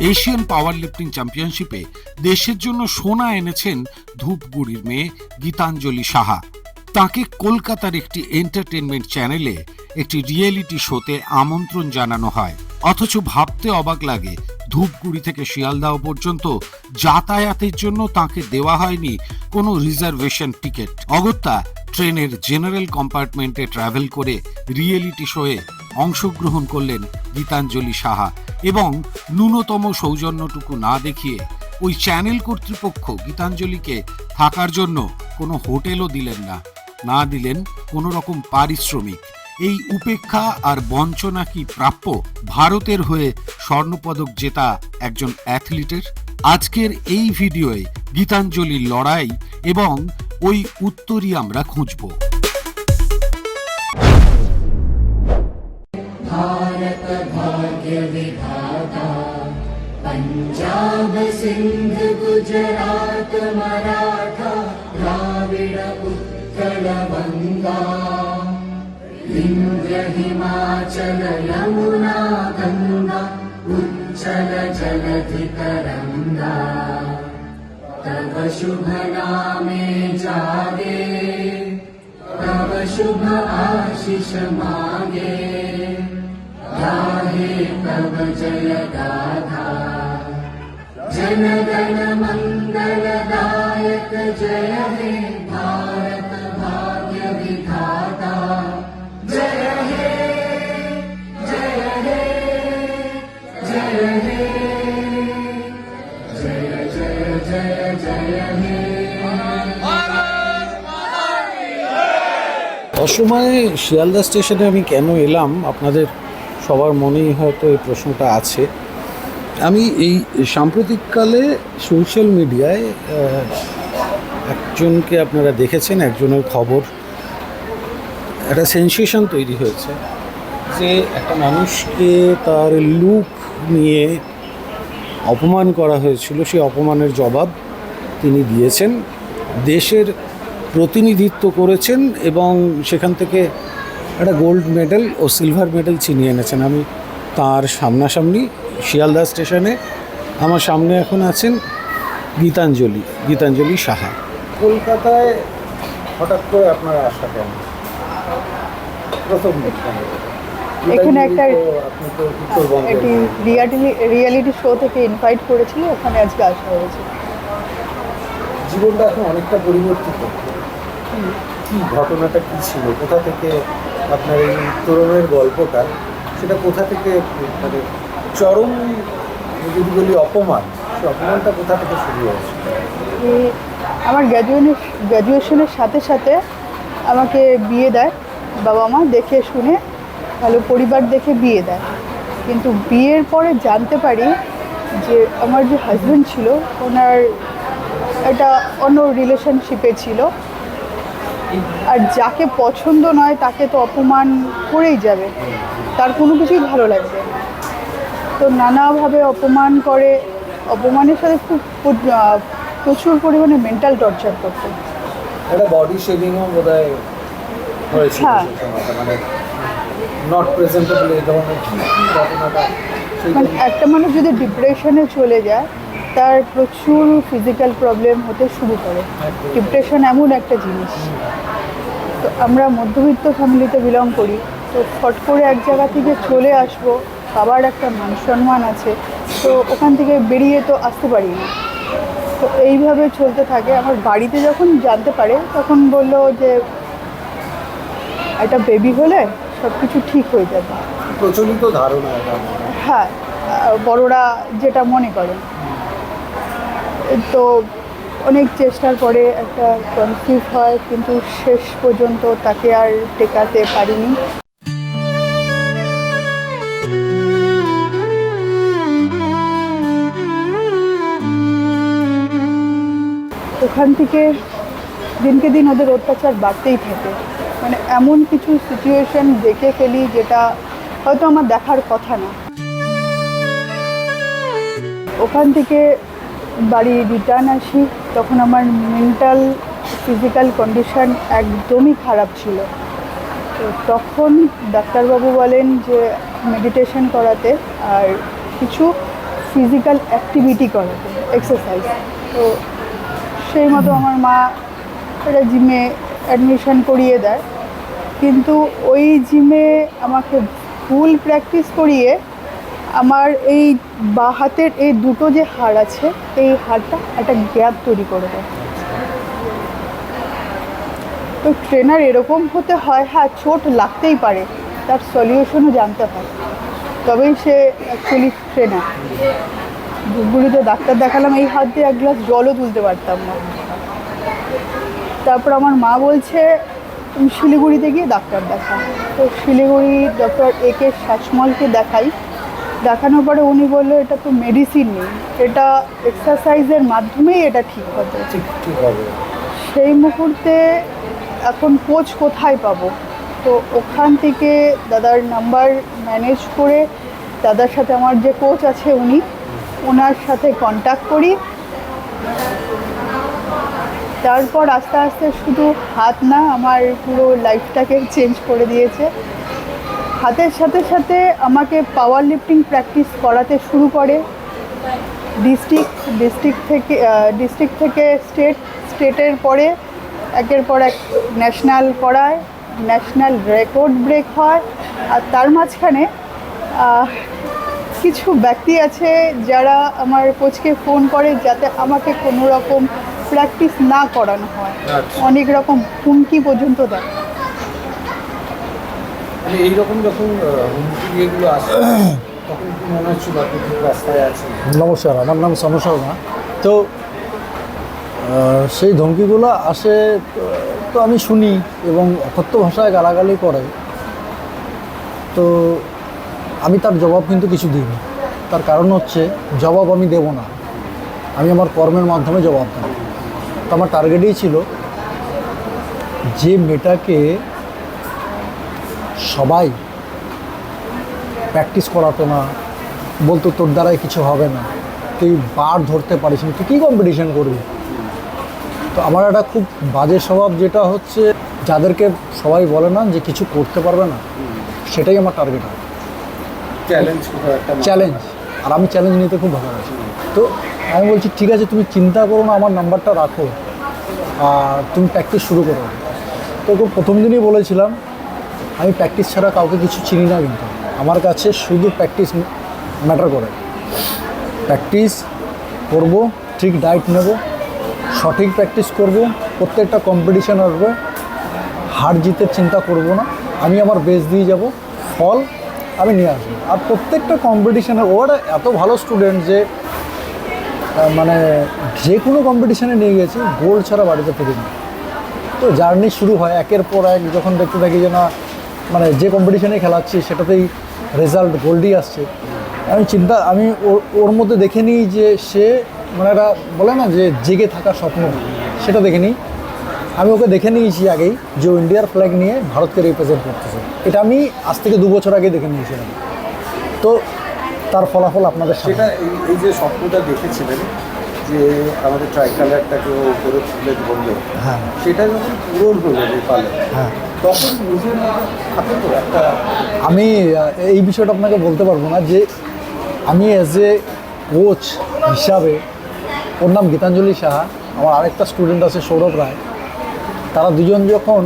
Asian পাওয়ার lifting চ্যাম্পিয়নশিপে দেশের জন্য সোনা এনেছেন ধূপগুড়ির মেয়ে গীতাঞ্জলি সাহা। তাকে কলকাতার একটি এন্টারটেনমেন্ট চ্যানেলে একটি রিয়েলিটি শোতে আমন্ত্রণ জানানো হয়। অথচ ভাবতে অবাক লাগে, ধূপগুড়ি থেকে শিয়ালদাহ পর্যন্ত যাতায়াতের জন্য তাকে দেওয়া হয়নি কোনো রিজার্ভেশন টিকিট। অগত্যা ট্রেনের জেনারেল কম্পার্টমেন্টে ট্রাভেল করে রিয়েলিটি শোয়ে অংশগ্রহণ করলেন গীতাঞ্জলি সাহা এবং ন্যূনতম সৌজন্যটুকু না দেখিয়ে ওই চ্যানেল কর্তৃপক্ষ গীতাঞ্জলিকে থাকার জন্য কোনো হোটেলও দিলেন না। না দিলেন কোনো রকম পারিশ্রমিক। এই উপেক্ষা আর বঞ্চনা কি প্রাপ্য ভারতের হয়ে স্বর্ণপদক জেতা একজন অ্যাথলিটের? আজকের এই ভিডিওয়ে গীতাঞ্জলির লড়াই এবং ওই উত্তরই আমরা খুঁজবো पञ्जाब सिन्ध गुजरात मराठा द्राविड उत्कल बङ्गा इन्द्र हिमाचल यमुना गङ्गा उच्चल जलधितरङ्गा शुभ नामे जागे तब शुभ आशीष मांगे गाहे तब जय गाधा जन गण मंगल गायक जय हे भारत भाग्य विधा অসময়ে শিয়ালদা স্টেশনে আমি কেন এলাম? আপনাদের সবার মনেই হয়তো এই প্রশ্নটা আছে। আমি এই সাম্প্রতিককালে সোশ্যাল মিডিয়ায় একজনকে আপনারা দেখেছেন, একজনের খবর। একটা সেন্সেশন তৈরি হয়েছে যে একটা মানুষকে তার লুক নিয়ে অপমান করা হয়েছিল। সেই অপমানের জবাব তিনি দিয়েছেন। দেশের প্রতিনিধিত্ব করেছেন এবং সেখান থেকে একটা গোল্ড মেডেল ও সিলভার মেডেল ছিনিয়ে এনেছেন। আমি তার সামনাসামনি শিয়ালদা স্টেশনে আমার সামনে এখন আছেন গীতাঞ্জলি গীতাঞ্জলি সাহা। কলকাতায় হঠাৎ করে আপনার আসা কেন প্রথম এখানে একটা- আপনি তো উত্তরবঙ্গে একটি রিয়ালিটি রিয়ালিটি শো থেকে ইনভাইট করেছিল ওখানে আজকে আসা হয়েছে। জীবনটা এখন অনেকটা পরিবর্তিত। কি ঘটনাটা কি ছিল? কোথা থেকে আপনার এই উত্তরণের গল্পটা, সেটা কোথা থেকে মানে চরম যদি বলি অপমান সেই অপমানটা কোথা থেকে শুরু হয়েছে? আমার গ্র্যাজুয়েশনের গ্র্যাজুয়েশনের সাথে সাথে আমাকে বিয়ে দেয় বাবা মা, দেখে শুনে ভালো পরিবার দেখে বিয়ে দেয়। কিন্তু বিয়ের পরে জানতে পারি যে আমার যে হাজব্যান্ড ছিল, ওনার একটা অন্য রিলেশনশিপে ছিল। আর যাকে পছন্দ নয় তাকে তো অপমান করেই যাবে। তার কোনো কিছুই ভালো লাগবে তো নানাভাবে অপমান করে অপমানের সাথে খুব প্রচুর পরিমাণে মেন্টাল টর্চার করতো। একটা বডি শেভিংও বোধ হয়। হয়েছিল হ্যাঁ। মানে নট প্রেজেন্টেবল এই ধরনের কি কি ঘটনাটা মানে একটা মানুষ যদি ডিপ্রেশনে চলে যায় তার প্রচুর ফিজিক্যাল প্রবলেম হতে শুরু করে। ডিপ্রেশন এমন একটা জিনিস। আমরা মধ্যবিত্ত ফ্যামিলিতে বিলং করি তো ফট করে এক জায়গা থেকে চলে আসব বাবার একটা মান সম্মান আছে তো ওখান থেকে বেরিয়ে তো আসতে পারি না। তো এইভাবে চলতে থাকে আমার বাড়িতে যখন জানতে পারে তখন বলল যে একটা বেবি হলে সব কিছু ঠিক হয়ে যাবে। প্রচলিত ধারণা হ্যাঁ বড়রা যেটা মনে করেন তো অনেক চেষ্টার পরে একটা কনসিভ হয়, কিন্তু শেষ পর্যন্ত তাকে আর টেকাতে পারিনি। ওখান থেকে দিনকে দিন ওদের অত্যাচার বাড়তেই থাকে। মানে এমন কিছু সিচুয়েশন দেখে ফেলি যেটা হয়তো আমার দেখার কথা না। ওখান থেকে বাড়ি রিটার্ন আসি। তখন আমার মেন্টাল ফিজিক্যাল কন্ডিশন একদমই খারাপ ছিল। তো তখন ডাক্তারবাবু বলেন যে মেডিটেশন করাতে আর কিছু ফিজিক্যাল অ্যাক্টিভিটি করাতে এক্সারসাইজ তো সেই মতো আমার মা একটা জিমে অ্যাডমিশন করিয়ে দেয়। কিন্তু ওই জিমে আমাকে ফুল প্র্যাকটিস করিয়ে আমার এই বা হাতের এই দুটো যে হাড় আছে, এই হাড়টা একটা গ্যাপ তৈরি করে দেয়। তো ট্রেনার এরকম হতে হয় হ্যাঁ চোট লাগতেই পারে, তার সলিউশনও জানতে হয়। তবেই সে অ্যাকচুয়ালি ট্রেনার ধূপগুড়িতে ডাক্তার দেখালাম, এই হাত দিয়ে এক গ্লাস জলও তুলতে পারতাম না। তারপর আমার মা বলছে, তুমি শিলিগুড়িতে গিয়ে ডাক্তার দেখা তো শিলিগুড়ি ডক্টর এ কে শাসমলকে দেখাই। দেখানোর পরে উনি বলল এটা তো মেডিসিন নেই। এটা এক্সারসাইজের মাধ্যমেই এটা ঠিক হবে। সেই মুহূর্তে এখন কোচ কোথায় পাবো? তো ওখান থেকে দাদার নাম্বার ম্যানেজ করে দাদার সাথে আমার যে কোচ আছে উনি ওনার সাথে কন্ট্যাক্ট করি। তারপর আস্তে আস্তে শুধু হাত না আমার পুরো লাইফটাকে চেঞ্জ করে দিয়েছে। হাতের সাথে সাথে আমাকে পাওয়ার লিফটিং প্র্যাকটিস করাতে শুরু করে। ডিস্ট্রিক্ট ডিস্ট্রিক্ট থেকে ডিস্ট্রিক্ট থেকে স্টেট স্টেটের পরে একের পর এক ন্যাশনাল করায় ন্যাশনাল রেকর্ড ব্রেক হয়। আর তার মাঝখানে কিছু ব্যক্তি আছে যারা আমার কোচকে ফোন করে যাতে আমাকে কোনো রকম প্র্যাকটিস না করানো হয়। আচ্ছা। অনেক রকম হুমকি পর্যন্ত দেয়। মানে এইরকম যখন হুমকি এগুলো আসে তখন মনে হচ্ছিল আপনি রাস্তায় আছেন? নমস্কার আমার নাম সনু শর্মা। তো সেই ধমকিগুলো আসে তো আমি শুনি এবং অকথ্য ভাষায় গালাগালি করে। তো আমি তার জবাব কিন্তু কিছু দিইনি। তার কারণ হচ্ছে জবাব আমি দেব না। আমি আমার কর্মের মাধ্যমে জবাব দেব। তো আমার টার্গেটই ছিল যে মেয়েটাকে সবাই প্র্যাকটিস করাতো না। বলতো তোর দ্বারাই কিছু হবে না। তুই বার ধরতে পারিস না। তুই কী কম্পিটিশন করবি? তো আমার একটা খুব বাজে স্বভাব যেটা হচ্ছে যাদেরকে সবাই বলে না যে কিছু করতে পারবে না সেটাই আমার টার্গেট হয়। চ্যালেঞ্জ চ্যালেঞ্জ আর আমি চ্যালেঞ্জ নিতে খুব ভালোবাসি। তো আমি বলছি ঠিক আছে তুমি চিন্তা করো না আমার নাম্বারটা রাখো। আর তুমি প্র্যাকটিস শুরু করো। তো প্রথম দিনই বলেছিলাম আমি প্র্যাকটিস ছাড়া কাউকে কিছু চিনি না কিন্তু। আমার কাছে শুধু প্র্যাকটিস ম্যাটার করে। প্র্যাকটিস করব, ঠিক ডায়েট নেব, সঠিক প্র্যাকটিস করব, প্রত্যেকটা কম্পিটিশান আসবে, হার জিতের চিন্তা করব না, আমি আমার বেস দিয়ে যাব, ফল আমি নিয়ে আসব। আর প্রত্যেকটা কম্পিটিশানে ওরা এত ভালো স্টুডেন্ট যে মানে যে কোনো কম্পিটিশানে নিয়ে গেছি গোল্ড ছাড়া বাড়িতে ফিরিনি। তো জার্নি শুরু হয়, একের পর এক যখন দেখতে থাকি যে না মানে যে কম্পিটিশনে খেলাচ্ছি সেটাতেই রেজাল্ট গোল্ডই আসছে। আমি চিন্তা আমি ওর ওর মধ্যে দেখে নিই যে সে মানে একটা বলে না যে জেগে থাকা স্বপ্ন সেটা দেখে নিই। আমি ওকে দেখে নিয়েছি আগেই যে ইন্ডিয়ার ফ্ল্যাগ নিয়ে ভারতকে রিপ্রেজেন্ট করতেছে। এটা আমি আজ থেকে দু বছর আগে দেখে নিয়েছিলাম। তো তার ফলাফল আপনাদের সেটা এই- যে স্বপ্নটা দেখেছিলেন যে আমাদের ট্রাইকালারটাকে ও উপরে তুলে ধরলো হ্যাঁ। সেটা যখন পূরণ হলো নেপালে হ্যাঁ। আমি এই বিষয়টা আপনাকে বলতে পারব না যে আমি অ্যাজ এ কোচ হিসাবে, ওর নাম গীতাঞ্জলি সাহা, আমার আরেকটা স্টুডেন্ট আছে সৌরভ রায়। তারা দুজন যখন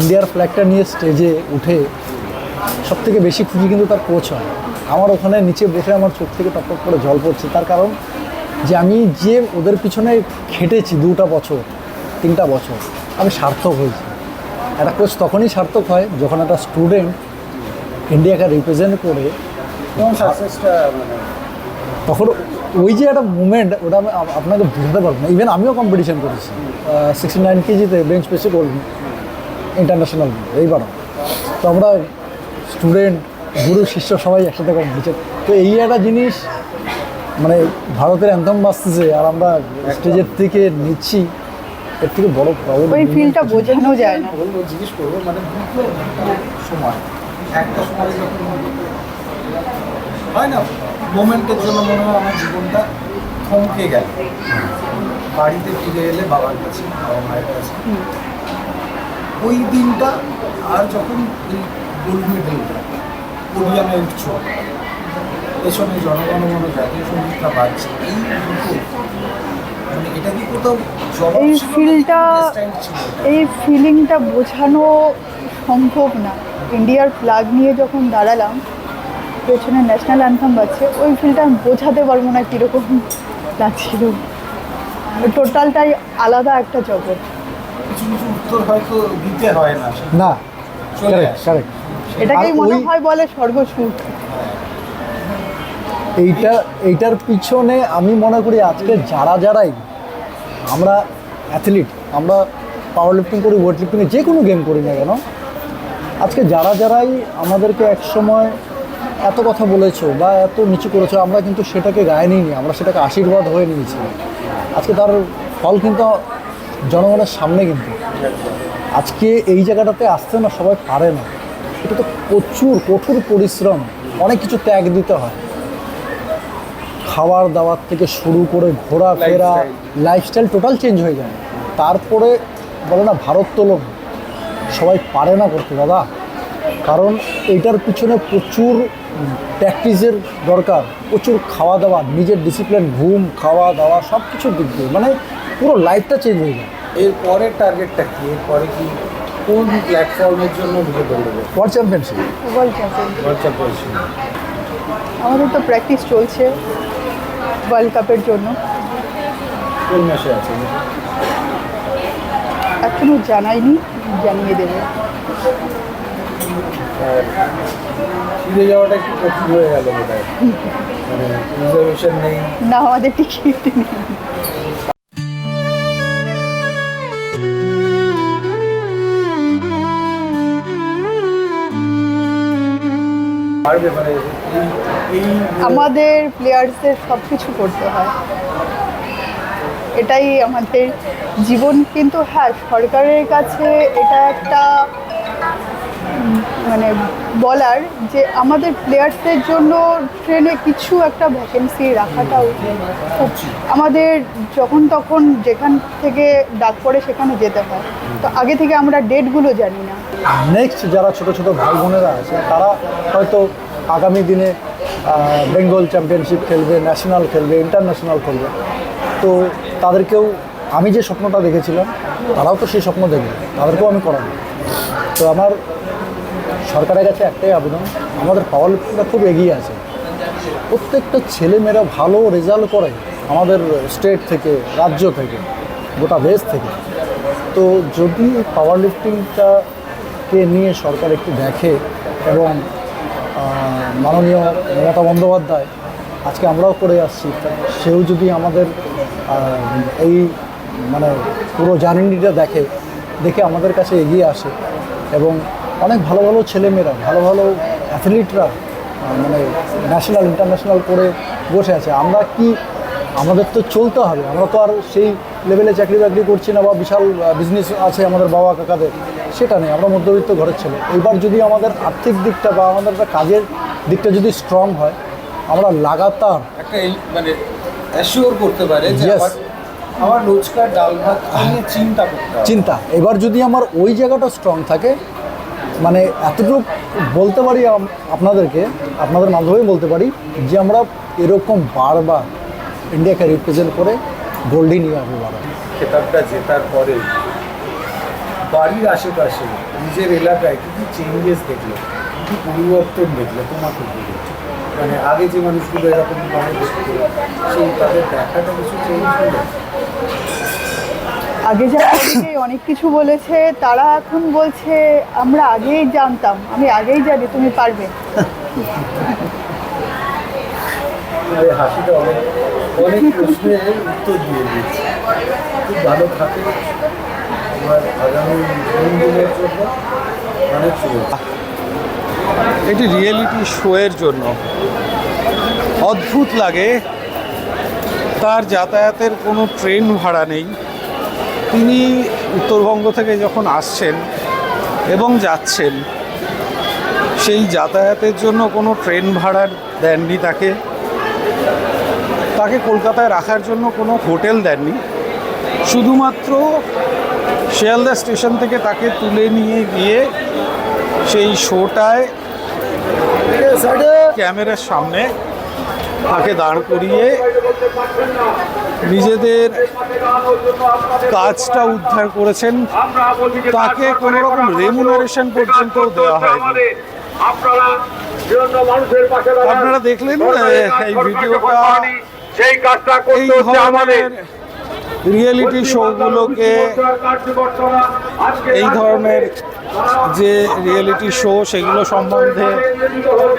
ইন্ডিয়ার ফ্ল্যাগটা নিয়ে স্টেজে উঠে সব থেকে বেশি খুশি কিন্তু তার কোচ হয়। আমার ওখানে নিচে বসে আমার চোখ থেকে টপ টপ করে জল পড়ছে। তার কারণ যে আমি যে ওদের পিছনে খেটেছি দুটা বছর, তিনটা বছর, আমি সার্থক হয়েছি। একটা কোচ তখনই সার্থক হয় যখন একটা স্টুডেন্ট ইন্ডিয়াকে রিপ্রেজেন্ট করে তখন মানে? তখন ওই যে একটা মুমেন্ট ওটা আমি আপনাকে বোঝাতে পারব না। ইভেন আমিও কম্পিটিশন করেছি। সিক্সটি নাইন কেজিতে বেঞ্চ পেসে করবি ইন্টারন্যাশনাল এইবারও। তো আমরা স্টুডেন্ট গুরু শিষ্য সবাই একসাথে কম্পিটিশন তো এই একটা জিনিস মানে ভারতের অ্যান্থম বাঁচতেছে আর আমরা স্টেজের থেকে নিচ্ছি। এর থেকে বড় প্রবলেম ওই ফিলটা বোঝানো যায় না। বলব জিজ্ঞেস করব মানে দুটো সময়। একটা সময় যখন হয় না মোমেন্টের জন্য মনে হয় আমার জীবনটা থমকে গেল। বাড়িতে ফিরে এলে বাবার কাছে বাবা মায়ের কাছে। ওই দিনটা আর যখন গোল্ড মেডেলটা পোডিয়ামে উঠছো। পেছনে জনগণমন জাতীয় সঙ্গীতটা বাজছে। এই মানে এই ফিলটা? এই ফিলিংটা বোঝানো সম্ভব না। ইন্ডিয়ার ফ্ল্যাগ নিয়ে যখন দাঁড়ালাম পেছনে ন্যাশনাল অ্যান্থাম বাজছে ওই ফিলটা আমি বোঝাতে পারব না কীরকম লাগছিল। টোটালটাই আলাদা একটা জগৎ। কিছু কিছু উত্তর হয়তো দিতে হয় না। না এটাকেই মনে হয় বলে স্বর্গসুখ এইটা, এইটার পিছনে আমি মনে করি আজকে যারা যারাই, আমরা অ্যাথলিট আমরা পাওয়ার লিফটিং করি ওয়েট লিফটিংয়ে যে কোনো গেম করি না কেন, আজকে যারা যারাই আমাদেরকে এক সময় এত কথা বলেছ বা এত নিচু করেছ, আমরা কিন্তু সেটাকে গায়ে নিইনি, আমরা সেটাকে আশীর্বাদ হয়ে নিয়েছি। আজকে তার ফল কিন্তু জনগণের সামনে কিন্তু। আজকে এই জায়গাটাতে আসতে না সবাই পারে না। এটা তো প্রচুর কঠোর পরিশ্রম, অনেক কিছু ত্যাগ দিতে হয়। খাবার দাওয়ার থেকে শুরু করে ঘোরাফেরা লাইফস্টাইল টোটাল চেঞ্জ হয়ে যায়। তারপরে বলে না ভারত ভারোত্তোলন সবাই পারে না করতে দাদা। কারণ এটার পিছনে প্রচুর প্র্যাকটিসের দরকার। প্রচুর খাওয়া দাওয়া নিজের ডিসিপ্লিন ঘুম খাওয়া দাওয়া সব কিছুর দিক দিয়ে। মানে পুরো লাইফটা চেঞ্জ হয়ে যায়। এর পরের টার্গেটটা কি? এরপরে কি? কোন প্ল্যাটফর্মের জন্য ঢুকে পড়বে world championship world champion world championship আমাদের তো প্র্যাকটিস চলছে। ওয়ার্ল্ড কাপের জন্য। কোন মাসে আছে? এখনও জানাইনি জানিয়ে দেবে। ফিরে যাওয়াটা একটু কঠিন হয়ে গেল মানে রিজার্ভেশন নেই। না আমাদের টিকিট নেই। পারবে মানে আমাদের প্লেয়ার্সদের সব কিছু করতে হয়। এটাই আমাদের জীবন। কিন্তু হ্যাঁ সরকারের কাছে এটা একটা মানে বলার যে আমাদের প্লেয়ার্সদের জন্য ট্রেনে কিছু একটা ভ্যাকেন্সি রাখাটাও খুব আমাদের যখন তখন যেখান থেকে ডাক পড়ে সেখানে যেতে হয়। তো আগে থেকে আমরা ডেটগুলো জানি না। নেক্সট যারা ছোট ছোট ভাই বোনেরা আছে, তারা হয়তো আগামী দিনে বেঙ্গল চ্যাম্পিয়নশিপ খেলবে ন্যাশনাল খেলবে ইন্টারন্যাশনাল খেলবে। তো তাদেরকেও আমি যে স্বপ্নটা দেখেছিলাম, তারাও তো সেই স্বপ্ন দেখবে, তাদেরকেও আমি করাবো। তো আমার সরকারের কাছে একটাই আবেদন, আমাদের পাওয়ার লিফটিংটা খুব এগিয়ে আছে। প্রত্যেকটা ছেলেমেয়েরা ভালো রেজাল্ট করে আমাদের স্টেট থেকে, রাজ্য থেকে, গোটা দেশ থেকে। তো যদি পাওয়ার লিফটিংটাকে নিয়ে সরকার একটু দেখে এবং মাননীয় মমতা বন্দ্যোপাধ্যায়, আজকে আমরাও করে আসছি। সেও যদি আমাদের এই মানে পুরো জার্নিটা দেখে দেখে আমাদের কাছে এগিয়ে আসে এবং অনেক ভালো ভালো ছেলেমেয়েরা, ভালো ভালো অ্যাথলিটরা মানে ন্যাশনাল ইন্টারন্যাশনাল করে বসে আছে, আমরা কি, আমাদের তো চলতে হবে, আমরা তো আর সেই লেভেলে চাকরি বাকরি করছি না বা বিশাল বিজনেস আছে আমাদের বাবা কাকাদের সেটা নেই আমরা মধ্যবিত্ত ঘরের ছেলে। এইবার যদি আমাদের আর্থিক দিকটা বা আমাদের একটা কাজের দিকটা যদি স্ট্রং হয় আমরা লাগাতার একটা মানে অ্যাসিওর করতে পারে যে আমার আমার রোজকার ডাল ভাত নিয়ে চিন্তা করতে চিন্তা। এবার যদি আমার ওই জায়গাটা স্ট্রং থাকে মানে এতটুকু বলতে পারি আপনাদেরকে আপনাদের মাধ্যমেই বলতে পারি যে আমরা এরকম বারবার ইন্ডিয়াকে রিপ্রেজেন্ট করে গোল্ডই নিয়ে আসব বারবার খেতাবটা জেতার পরে বাড়ির আশেপাশে নিজের এলাকায় কি কি চেঞ্জেস দেখল কি কি পরিবর্তন দেখলে তোমাকে? মানে আগে যে মানুষগুলো এরকম ভাবে দেখতো সেই তাদের দেখাটা কিছু চেঞ্জ হলো? আগে যারা অনেক কিছু বলেছে তারা এখন বলছে আমরা আগেই জানতাম আমি আগেই জানি তুমি পারবে। হাসিটা অনেক অনেক প্রশ্নের উত্তর দিয়ে দিয়েছে। খুব ভালো থাকে এটি রিয়েলিটি শোয়ের জন্য। অদ্ভুত লাগে। তার যাতায়াতের কোনো ট্রেন ভাড়া নেই। তিনি উত্তরবঙ্গ থেকে যখন আসছেন এবং যাচ্ছেন, সেই যাতায়াতের জন্য কোনো ট্রেন ভাড়ার দেননি তাকে। তাকে কলকাতায় রাখার জন্য কোনো হোটেল দেননি। শুধুমাত্র শিয়ালদা স্টেশন থেকে তাকে তুলে নিয়ে গিয়ে সেই শোটায় ক্যামেরার সামনে তাকে দাঁড় করিয়ে নিজেদের কাজটা উদ্ধার করেছেন। তাকে কোনো রকম রেমুনারেশন পর্যন্ত দেওয়া হয়নি। আপনারা দেখলেন, এই ভিডিওটা সেই কাজটা করতে হচ্ছে আমাদের। রিয়েলিটি শোগুলোকে এই ধরনের যে রিয়েলিটি শো সেগুলো সম্বন্ধে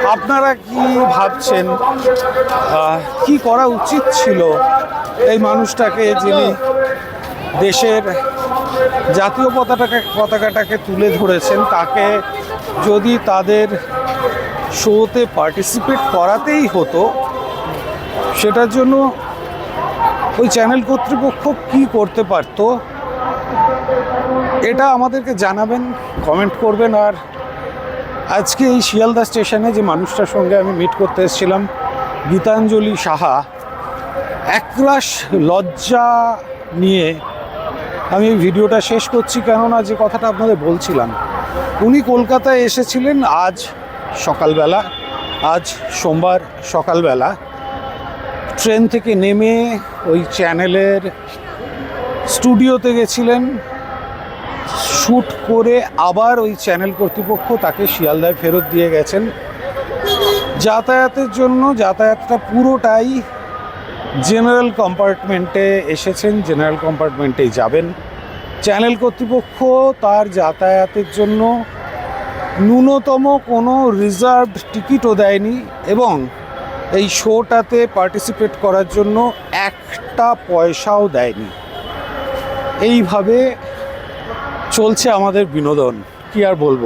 আপনারা কি ভাবছেন? কি করা উচিত ছিল এই মানুষটাকে যিনি দেশের জাতীয় পতাকাটাকে পতাকাটাকে তুলে ধরেছেন তাকে যদি তাদের শোতে পার্টিসিপেট করাতেই হতো সেটার জন্য ওই চ্যানেল কর্তৃপক্ষ কি করতে পারতো, এটা আমাদেরকে জানাবেন কমেন্ট করবেন। আর আজকে এই শিয়ালদা স্টেশনে যে মানুষটার সঙ্গে আমি মিট করতে এসেছিলাম, গীতাঞ্জলি সাহা, একরাশ লজ্জা নিয়ে আমি ভিডিওটা শেষ করছি, কেননা যে কথাটা আপনাদের বলছিলাম, উনি কলকাতায় এসেছিলেন আজ সকালবেলা, আজ সোমবার সকালবেলা। ট্রেন থেকে নেমে ওই চ্যানেলের স্টুডিওতে গেছিলেন। শ্যুট করে আবার ওই চ্যানেল কর্তৃপক্ষ তাকে শিয়ালদায় ফেরত দিয়ে গেছেন। যাতায়াতের জন্য যাতায়াতটা পুরোটাই জেনারেল কম্পার্টমেন্টে এসেছেন। জেনারেল কম্পার্টমেন্টেই যাবেন। চ্যানেল কর্তৃপক্ষ তার যাতায়াতের জন্য ন্যূনতম কোনো রিজার্ভ টিকিটও দেয়নি এবং এই শোটাতে পার্টিসিপেট করার জন্য একটা পয়সাও দেয়নি। এইভাবে চলছে আমাদের বিনোদন, কি আর বলব?